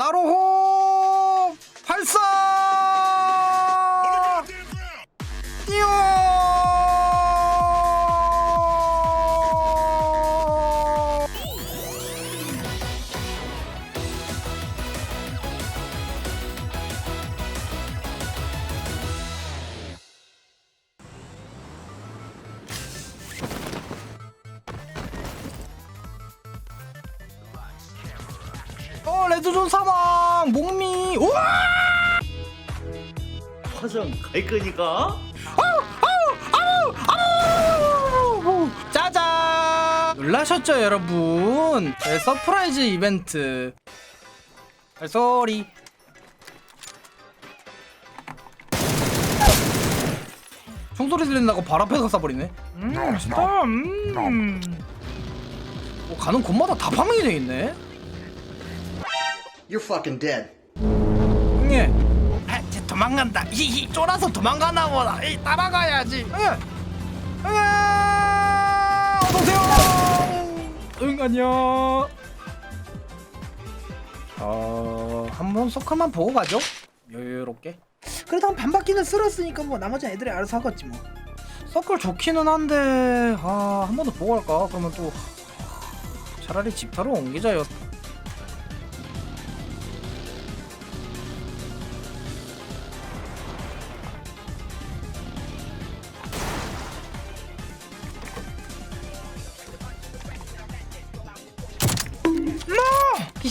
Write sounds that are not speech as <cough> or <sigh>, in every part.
なるほど。 레드존 사망 목미 우와 화장 갈 거니까? 아우! 짜잔! 놀라셨죠, 여러분? 네, 서프라이즈 이벤트. 발소리. 총소리 들린다고 발 앞에서 쏴버리네. 음, 맛있다. 음. 어, 가는 곳마다 다 파밍이 돼 있네. You're fucking dead. 형님. 아, 쟤 도망간다. 히히, 쫄아서 도망가나 보다. 에이, 따라가야지. 응. 응. 어서 오세요. 응, 안녕. 어, 한번 서클만 보고 가죠. 여유롭게. 그래도 한 반 바퀴는 쓸었으니까 뭐 나머지 애들이 알아서 하겠지 뭐. 서클 좋기는 한데 아, 한 번 더 보고 갈까? 그러면 또 차라리 집타로 옮기자요.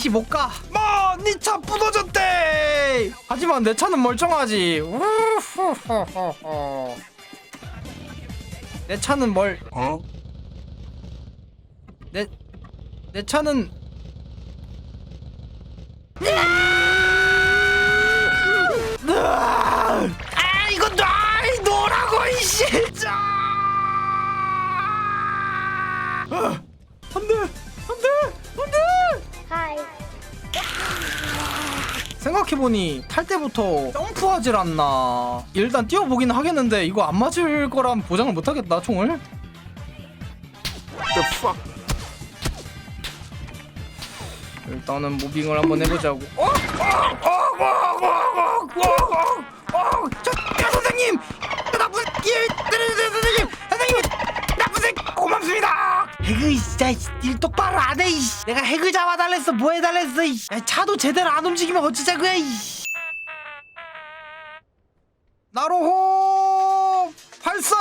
뭐! PC 못 가. 뭐! 니차 부서졌대! 하지만 내 차는 멀쩡하지. 우후후후후. 내 차는 멀... 어? 내... 내 차는... 아 이거 놔! 놓으라고 이 진짜! 아! 안돼! 안돼! 생각해보니 탈 때부터 점프하질 않나 일단 뛰어보긴 하겠는데 이거 안 맞을 거란 보장을 못하겠다 총을 일단은 무빙을 한번 해보자고 어? 어! 어! 어! 어! 어! 어! 어! 저 야, 선생님! 나쁜 예! 선생님! 선생님! 나쁜 생 고맙습니다! 해그 진짜 일 똑바로 안해 내가 해그 잡아달랬어 뭐 해달랬어 이. 야, 차도 제대로 안 움직이면 어쩌자고요 이. 나로호 발사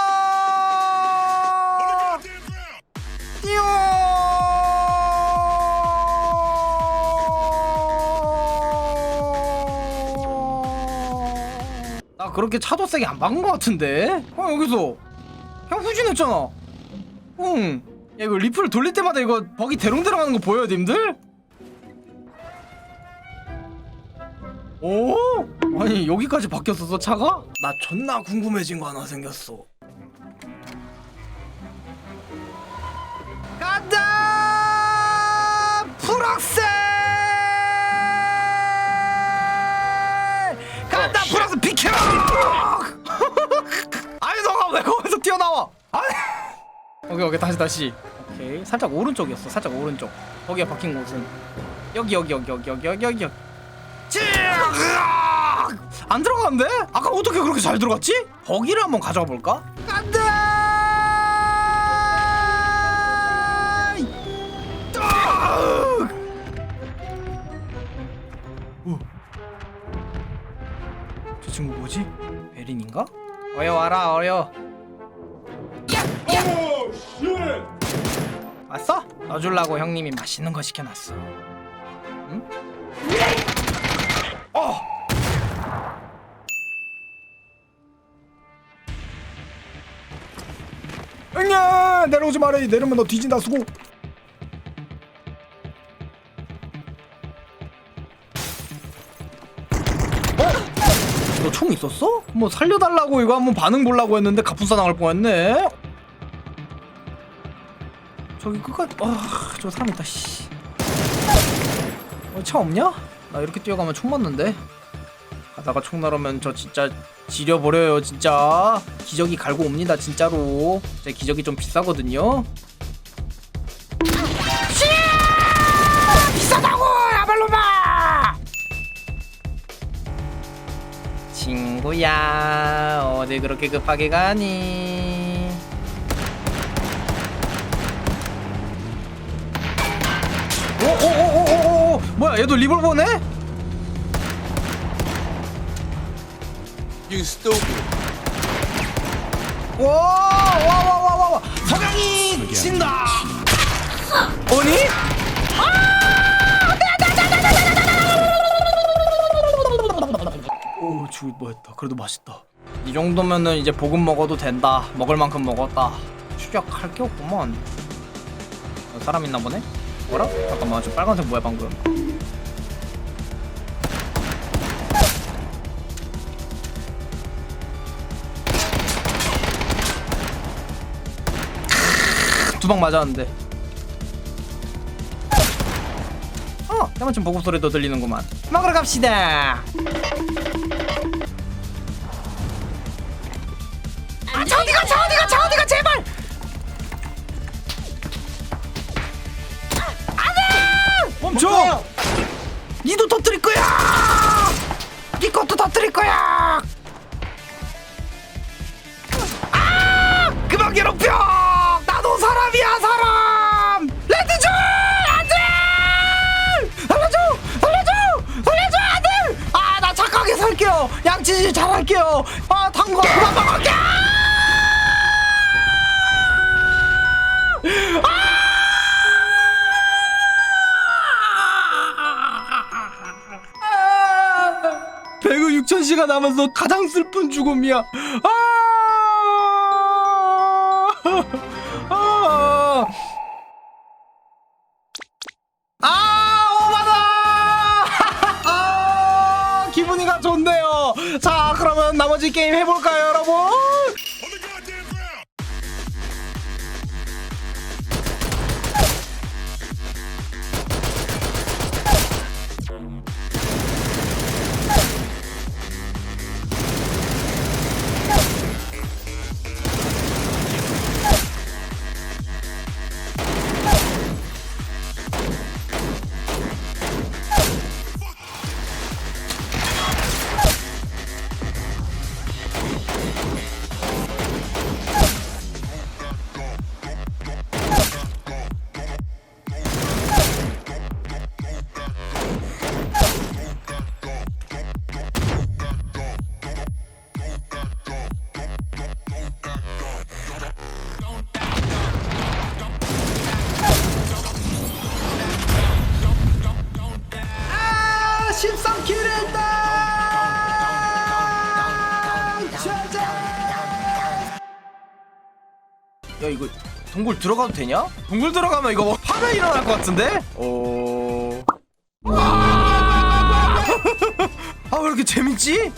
뛰어 나 그렇게 차도 세게 안 박은 것 같은데 어 여기서 형 후진했잖아 응. 야 이거 리플 돌릴 때마다 이거 버기 대롱대롱 하는 거 보여요 님들? 오? 아니 여기까지 바뀌었었어 차가? 나 존나 궁금해진 거 하나 생겼어 오케이 다시 다시 오케이 살짝 오른쪽이었어 살짝 오른쪽 거기가 박힌 곳은 여기 여기 여기 여기 여기 여기 여기 찌! 으악! 안 들어가는데? 아까 어떻게 그렇게 잘 들어갔지? 거기를 한번 가져가 볼까? 안돼! 어. 저 친구 뭐지? 베린인가? 어여 와라 어여 왔어? 넣어주려고 형님이 맛있는 거 시켜놨어. 응? 어! 응야 내려오지 말아 내려면 너 뒤진다 수고. 어? 너총 있었어? 뭐 살려달라고 이거 한번 반응 보려고 했는데 갑분싸 나갈 뻔했네. 저기 끝까지 아저 사람 있다 씨. 어, 차 없냐? 나 이렇게 뛰어가면 총 맞는데? 가다가 총 날오면 저 진짜 지려버려요 진짜. 기저귀 갈고 옵니다 진짜로. 제 기저귀 좀 비싸거든요. 비싸다고 야발로마 친구야 어디 그렇게 급하게 가니? 뭐야 얘도 리볼버네? You stupid. 와와와와와 석양이 친다 <laughs> 오니? 오 죽을 뻔했다 그래도 맛있다 이 정도면은 이제 볶음 먹어도 된다 먹을 만큼 먹었다 추격할 게 없구먼 어, 사람 있나 보네? 뭐라? 잠깐만 저 빨간색 뭐야 방금 두방 맞았는데. 어 때마침 보급 소리도 들리는구만. 먹으러 갑시다. 아, 저 어디가 저 어디가 저 어디가 제발! 안돼! 멈춰! 니도 터뜨릴 거야! 니 것도 터뜨릴 거야! 아! 그만 괴롭혀 양치질 잘할게요 아 당근 그만 먹을게 배그 6천 시간 남아서 가장 슬픈 죽음이야. 아! 아! 아, 나머지 게임 해볼까요, 여러분? 이거 동굴 들어가도 되냐? 동굴 들어가면 이거 뭐 화면 일어날 것 같은데? 오. <laughs> 아, 왜 이렇게 재밌지?